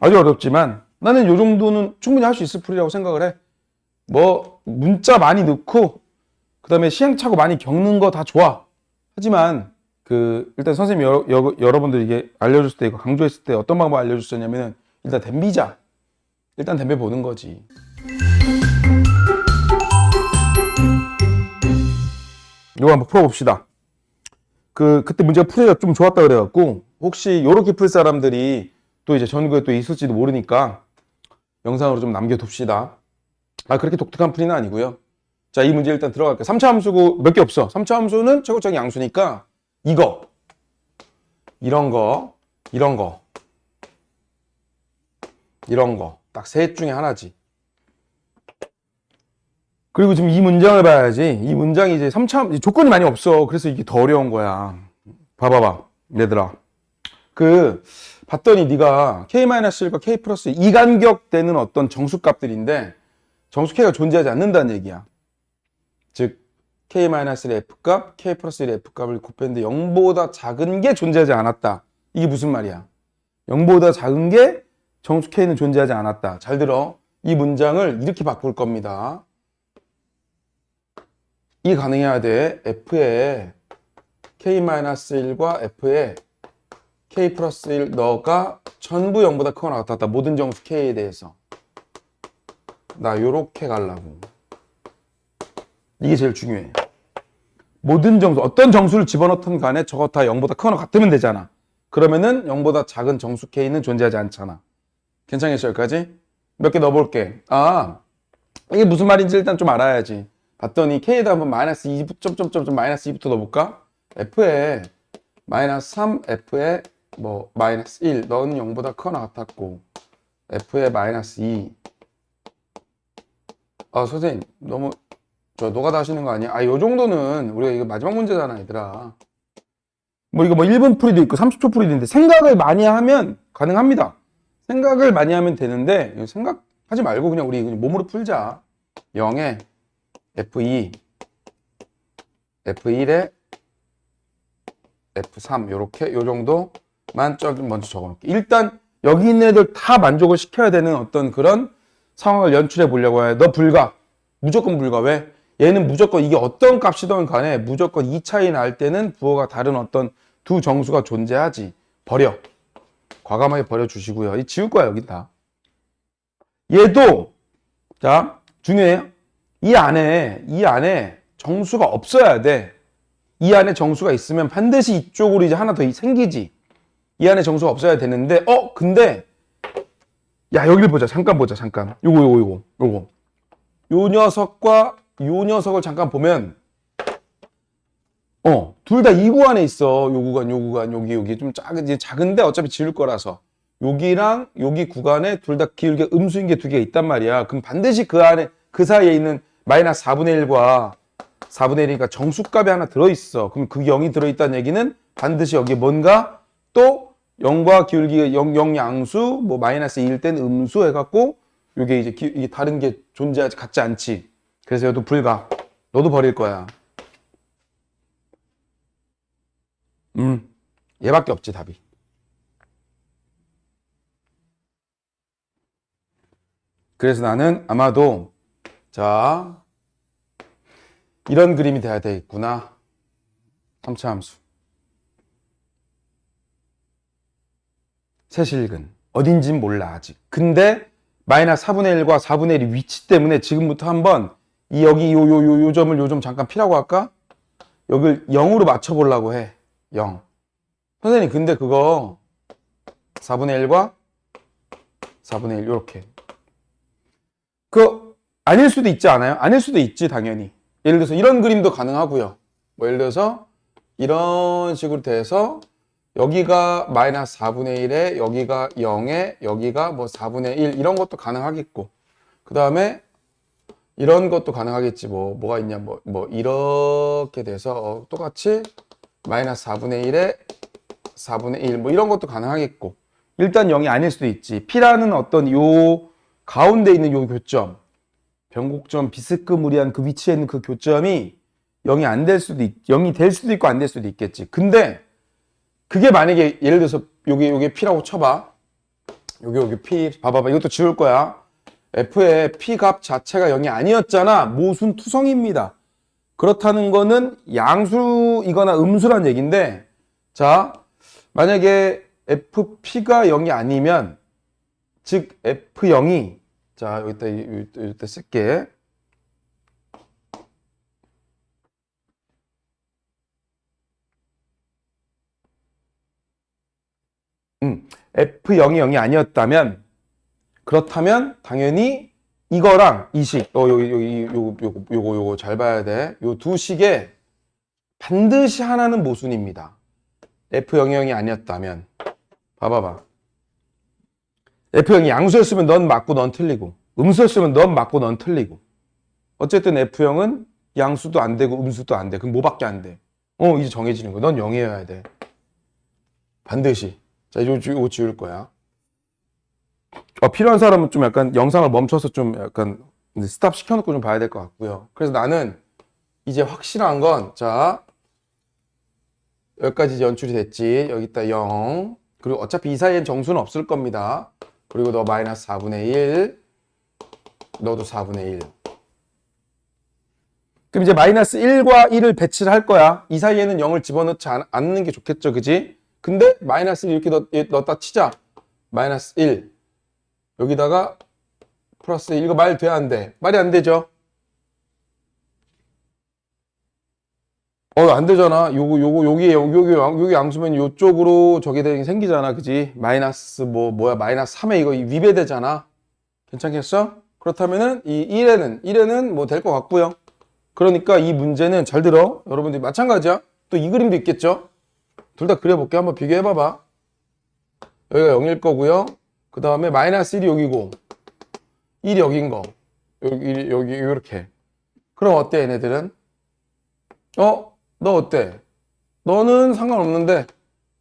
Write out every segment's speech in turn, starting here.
아주 어렵지만 나는 요 정도는 충분히 할 수 있을 풀이라고 생각을 해. 뭐 문자 많이 넣고 그다음에 시행착오 많이 겪는 거 다 좋아. 하지만 그 일단 선생님 여러, 여, 여러분들 이게 알려줬을 때 이거 강조했을 때 어떤 방법 알려줬었냐면은 일단 댐비자. 일단 댐벼 보는 거지. 이거 한번 풀어봅시다. 그 그때 문제가 풀이가 좀 좋았다 그래갖고 혹시 요렇게 풀 사람들이 또 이제 전국에 또 있을지도 모르니까 영상으로 좀 남겨둡시다. 아 그렇게 독특한 풀이는 아니고요. 자 이 문제 일단 들어갈게요. 3차 함수고 몇 개 없어. 3차 함수는 최고적인 양수니까 이거 이런 거 이런 거 이런 거 딱 셋 중에 하나지. 그리고 지금 이 문장을 봐야지. 이 문장이 이제 3차 조건이 많이 없어. 그래서 이게 더 어려운 거야. 봐봐봐. 얘들아. 그 봤더니 네가 k-1과 k 플러스 이 간격 되는 어떤 정수값들인데 정수 k가 존재하지 않는다는 얘기야. 즉 k-1의 f값, k 플러스 1의 f값을 곱했는데 0보다 작은 게 존재하지 않았다. 이게 무슨 말이야? 0보다 작은 게 정수 k는 존재하지 않았다. 잘 들어. 이 문장을 이렇게 바꿀 겁니다. 이 가능해야 돼. f에 k-1과 f에 k 플러스 1 너가 전부 0보다 크거나 같았다. 모든 정수 k에 대해서. 나 요렇게 가려고. 이게 제일 중요해. 모든 정수, 어떤 정수를 집어넣든 간에 저거 다 0보다 크거나 같으면 되잖아. 그러면은 0보다 작은 정수 k는 존재하지 않잖아. 괜찮겠어, 여기까지? 몇 개 넣어볼게. 아, 이게 무슨 말인지 일단 좀 알아야지. 봤더니 k에다 한번 마이너스 2, 점점점 마이너스 2부터 넣어볼까? f에 마이너스 3, f에 뭐 마이너스 1, 너는 0보다 크거나 같았고 f에 마이너스 2. 아 선생님 너무 저 노가다 하시는 거 아니야? 아 요 정도는 우리가 이거 마지막 문제잖아 얘들아. 뭐 이거 뭐 1분 풀이도 있고 30초 풀이도 있는데 생각을 많이 하면 가능합니다. 생각을 많이 하면 되는데 생각하지 말고 그냥 우리 몸으로 풀자. 0에 F2, F1에 F3 요렇게 요 정도 만좀 먼저 적어놓을게. 일단 여기 있는 애들 다 만족을 시켜야 되는 어떤 그런 상황을 연출해 보려고 해. 너 불가. 무조건 불가. 왜? 얘는 무조건 이게 어떤 값이든 간에 무조건 이 차이 날 때는 부호가 다른 어떤 두 정수가 존재하지. 버려. 과감하게 버려주시고요. 이 지울 거야, 여기 다. 얘도, 자, 중요해요. 이 안에, 이 안에 정수가 없어야 돼. 이 안에 정수가 있으면 반드시 이쪽으로 이제 하나 더 생기지. 이 안에 정수가 없어야 되는데, 어, 근데, 야, 여기를 보자. 잠깐 보자, 잠깐. 요거, 요거, 요거, 요거. 요 녀석과 요 녀석을 잠깐 보면, 어, 둘 다 이 구간에 있어. 요 구간, 요 구간, 여기, 여기. 좀 작은, 작은데 어차피 지울 거라서. 여기랑 여기 구간에 둘 다 기울게 음수인 게 두 개가 있단 말이야. 그럼 반드시 그 안에, 그 사이에 있는 마이너스 4분의 1과 4분의 1이니까 정수값이 하나 들어있어. 그럼 그 0이 들어있다는 얘기는 반드시 여기에 뭔가 또 0과 기울기가 0, 0 양수, 뭐 마이너스 2일 땐 음수 해갖고 요게 이제 기, 이게 다른 게 존재하지, 같지 않지. 그래서 얘도 불가. 너도 버릴 거야. 음, 얘밖에 없지, 답이. 그래서 나는 아마도, 자, 이런 그림이 돼야 되겠구나. 3차 함수. 세실근. 어딘진 몰라, 아직. 근데, 마이너스 4분의 1과 4분의 1이 위치 때문에 지금부터 한번 이 여기 요 요 요 요 점을 요 점 잠깐 피라고 할까? 여길 0으로 맞춰보려고 해. 0. 선생님, 근데 그거 4분의 1과 4분의 1 요렇게. 그 아닐 수도 있지 않아요? 아닐 수도 있지, 당연히. 예를 들어서 이런 그림도 가능하고요. 뭐 예를 들어서 이런 식으로 돼서 여기가 마이너스 4분의 1에 여기가 0에 여기가 뭐 4분의 1 이런 것도 가능하겠고 그 다음에 이런 것도 가능하겠지 뭐 뭐가 있냐 뭐, 뭐 이렇게 돼서 어, 똑같이 마이너스 4분의 1에 4분의 1 뭐 이런 것도 가능하겠고 일단 0이 아닐 수도 있지. P라는 어떤 요 가운데 있는 요 교점 변곡점 비스크무리한 그 위치에 있는 그 교점이 0이 안 될 수도 있, 0이 될 수도 있고 안 될 수도 있겠지. 근데 그게 만약에 예를 들어서 요게 요게 P라고 쳐봐 여기 여기 P 봐봐봐 이것도 지울 거야. F의 P 값 자체가 0이 아니었잖아. 모순 투성입니다. 그렇다는 거는 양수이거나 음수란 얘기인데 자 만약에 FP가 0이 아니면 즉 F0이 자 여기다 여기다 쓸게 음, F0이 0이 아니었다면 그렇다면 당연히 이거랑 이 식 어 여기 여기 요거 요거 요거 요거 잘 봐야 돼. 요 두 식에 반드시 하나는 모순입니다. F0이 0이 아니었다면 봐봐봐. F0이 양수였으면 넌 맞고 넌 틀리고 음수였으면 넌 맞고 넌 틀리고 어쨌든 F0은 양수도 안 되고 음수도 안 돼. 그럼 뭐밖에 안 돼? 어 이제 정해지는 거야. 넌 0이어야 돼. 반드시. 자 이거, 지- 이거 지울 거야. 어, 필요한 사람은 좀 약간 영상을 멈춰서 좀 약간 스탑 시켜놓고 좀 봐야 될 것 같고요. 그래서 나는 이제 확실한 건, 자, 여기까지 연출이 됐지. 여기다 0. 그리고 어차피 이 사이엔 정수는 없을 겁니다. 그리고 너 마이너스 4분의 1. 너도 4분의 1. 그럼 이제 마이너스 1과 1을 배치를 할 거야. 이 사이에는 0을 집어넣지 않, 않는 게 좋겠죠. 그지? 근데 마이너스 1 이렇게 넣, 넣었다 치자. 마이너스 1. 여기다가 플러스 1. 이거 말 돼, 안 돼? 말이 안 되죠? 어, 안 되잖아. 요거, 요거, 여기, 여기, 양- 여기 양수면 요쪽으로 저게 생기잖아. 그지? 마이너스 뭐, 뭐야, 마이너스 3에 이거 위배되잖아. 괜찮겠어? 그렇다면은 이 1에는, 1에는 뭐 될 것 같고요. 그러니까 이 문제는 잘 들어. 여러분들이 마찬가지야. 또 이 그림도 있겠죠? 둘 다 그려볼게. 한번 비교해봐봐. 여기가 0일 거고요. 그 다음에 마이너스 1이 여기고 1이 여긴 거. 여기, 여기, 이렇게. 그럼 어때, 얘네들은? 어? 너 어때? 너는 상관없는데,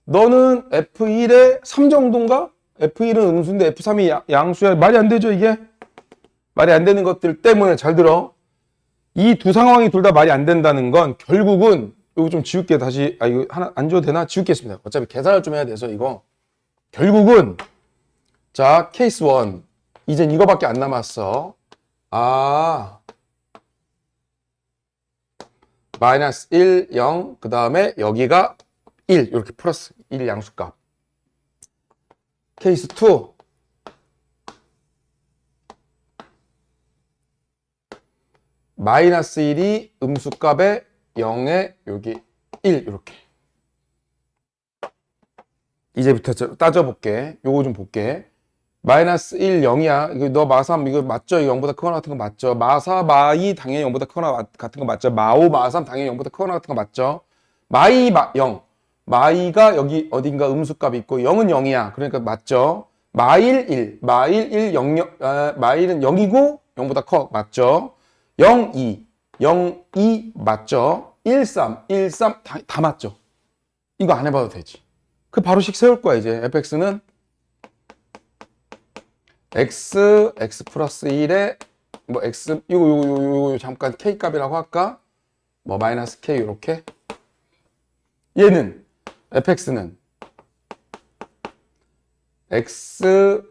너는 F1에 3 정도인가? F1은 음수인데 F3이 야- 양수야. 말이 안 되죠, 이게? 말이 안 되는 것들 때문에 잘 들어. 이 두 상황이 둘 다 말이 안 된다는 건 결국은 이거 좀 지울게. 다시 아 이거 하나 안 줘도 되나? 지울겠습니다. 어차피 계산을 좀 해야 돼서 이거. 결국은 자 케이스 1 이젠 이거밖에 안 남았어. 아. 마이너스 1, 0, 그 다음에 여기가 1 이렇게 플러스 1 양수값. 케이스 2 마이너스 1이 음수값에 0에 여기 1 이렇게. 이제부터 저- 따져볼게. 요거 좀 볼게. 마이너스 1 0이야. 이거 너 마삼 이거 맞죠? 이거 0보다 크거나 같은 거 맞죠? 마사 마이 당연히 0보다 크거나 마- 같은 거 맞죠? 마오 마삼 당연히 0보다 크거나 같은 거 맞죠? 마이 마, 0 마이가 여기 어딘가 음수값이 있고 0은 0이야. 그러니까 맞죠? 마일 1 마일 1 0, 0 아, 마일은 0이고 0보다 커. 맞죠? 0, 2, 0, 2 맞죠? 1, 3, 1, 3 다, 다 맞죠? 이거 안 해봐도 되지. 그 바로씩 세울 거야 이제 fx는 x, x 플러스 1에 뭐 x 이거 요거 요거 잠깐 k 값이라고 할까? 뭐 마이너스 k 이렇게 얘는 fx는 x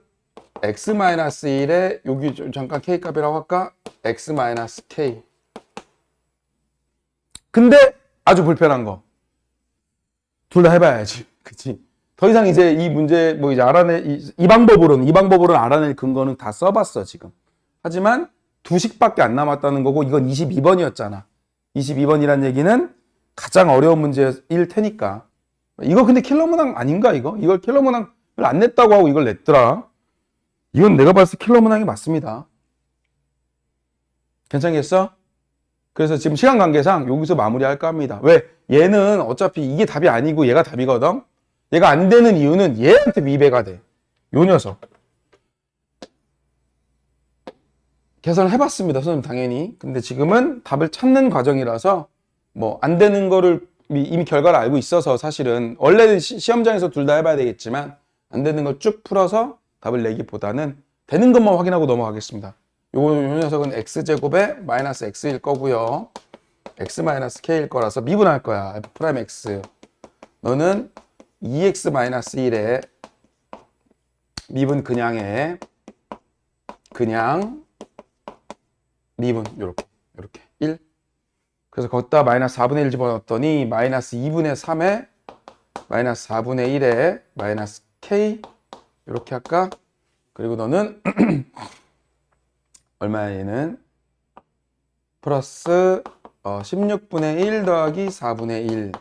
x 마이너스 1에 여기 좀 잠깐 k 값이라고 할까? x 마이너스 k. 근데 아주 불편한 거. 둘 다 해봐야지. 그치? 더 이상 이제 이 문제 뭐 이제 알아내 이, 이 방법으로는 이 방법으로는 알아낼 근거는 다 써봤어 지금. 하지만 두 식밖에 안 남았다는 거고 이건 22번이었잖아. 22번이란 얘기는 가장 어려운 문제일 테니까. 이거 근데 킬러 문항 아닌가 이거? 이걸 킬러 문항을 안 냈다고 하고 이걸 냈더라. 이건 내가 봤을 때 킬러 문항이 맞습니다. 괜찮겠어? 그래서 지금 시간 관계상 여기서 마무리할까 합니다. 왜? 얘는 어차피 이게 답이 아니고 얘가 답이거든? 얘가 안 되는 이유는 얘한테 위배가 돼. 요 녀석. 계산을 해봤습니다. 선생님 당연히. 근데 지금은 답을 찾는 과정이라서 뭐 안 되는 거를 이미 결과를 알고 있어서 사실은 원래는 시, 시험장에서 둘 다 해봐야 되겠지만 안 되는 걸 쭉 풀어서 답을 내기보다는 되는 것만 확인하고 넘어가겠습니다. 요, 요 녀석은 x제곱에 마이너스 x일 거고요. x 마이너스 k일 거라서 미분할 거야. f 프라임 x. 너는 2x 마이너스 1에 미분 그냥에 그냥 미분 요렇게 요렇게 1 그래서 거기다 마이너스 4분의 1 집어넣었더니 마이너스 2분의 3에 마이너스 4분의 1에 마이너스 k 이렇게 할까? 그리고 너는 얼마야 얘는? 플러스 어, 16분의 1 더하기 4분의 1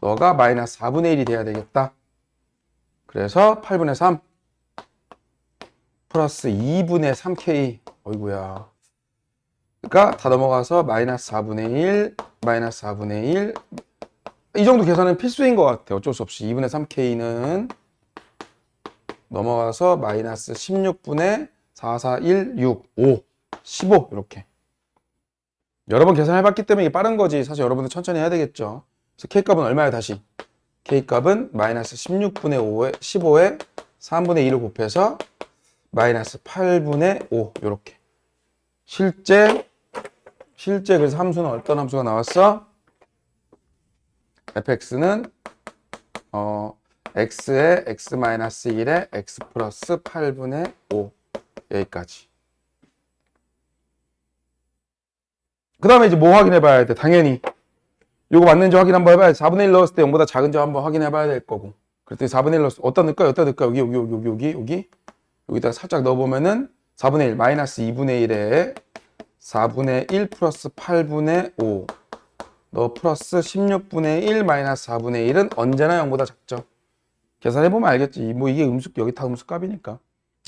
너가 마이너스 4분의 1이 돼야 되겠다. 그래서 8분의 3 플러스 2분의 3k 어이구야. 그러니까 다 넘어가서 마이너스 4분의 1 마이너스 4분의 1 이 정도 계산은 필수인 것 같아요. 어쩔 수 없이 2분의 3k는 넘어가서 마이너스 16분의 4, 4, 1, 6, 5, 15 이렇게. 여러 번 계산해봤기 때문에 이게 빠른 거지. 사실 여러분들 천천히 해야 되겠죠. 그래서 K값은 얼마야 다시? K값은 마이너스 16분의 5에 15에 3분의 2를 곱해서 마이너스 8분의 5 이렇게. 실제 실제 그래서 함수는 어떤 함수가 나왔어? fx는 어 x에 x 마이너스 1에 x 플러스 8분의 5 여기까지. 그 다음에 이제 뭐 확인해 봐야 돼? 당연히 요거 맞는지 확인 한번 해봐야지. 4분의 1 넣었을 때 0보다 작은지 한번 확인해 봐야 될 거고. 그랬더니 4분의 1 넣었을 때 어디다 넣을까? 여기다 넣을까? 여기 여기 여기 여기 여기 여기 여기다 살짝 넣어보면은 4분의 1 마이너스 2분의 1에 4분의 1 플러스 8분의 5. 너 플러스 16분의 1 마이너스 4분의 1은 언제나 0보다 작죠. 계산해보면 알겠지. 뭐 이게 음수, 여기 다 음수 값이니까.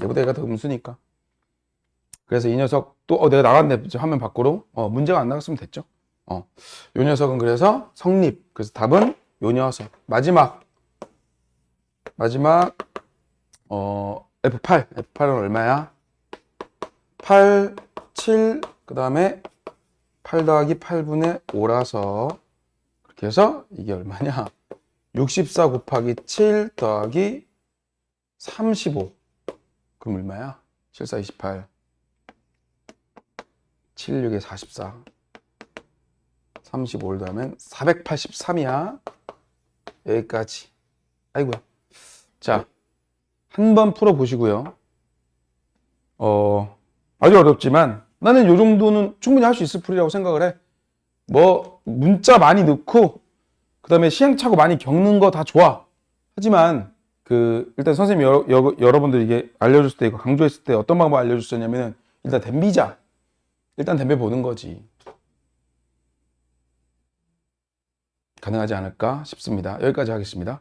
얘보다 얘가 더 음수니까. 그래서 이 녀석 또, 어, 내가 나갔네. 화면 밖으로. 어, 문제가 안 나갔으면 됐죠. 어. 요 녀석은 그래서 성립. 그래서 답은 요 녀석. 마지막. 마지막, 어, F8. F8은 얼마야? 8, 7, 그 다음에 8 더하기 8분의 5라서 그렇게 해서 이게 얼마냐? 64 곱하기 7 더하기 35 그럼 얼마야? 7, 4, 28 7, 6에 44 35를 더하면 483이야. 여기까지. 아이고야. 자 한 번 풀어 보시고요. 어 아주 어렵지만 나는 요 정도는 충분히 할 수 있을 풀이라고 생각을 해. 뭐 문자 많이 넣고 그다음에 시행착오 많이 겪는 거 다 좋아. 하지만 그 일단 선생님 여러분들 이게 알려줬을 때 강조했을 때 어떤 방법 알려줬었냐면은 일단 댐비자 일단 댐벼 보는 거지. 가능하지 않을까 싶습니다. 여기까지 하겠습니다.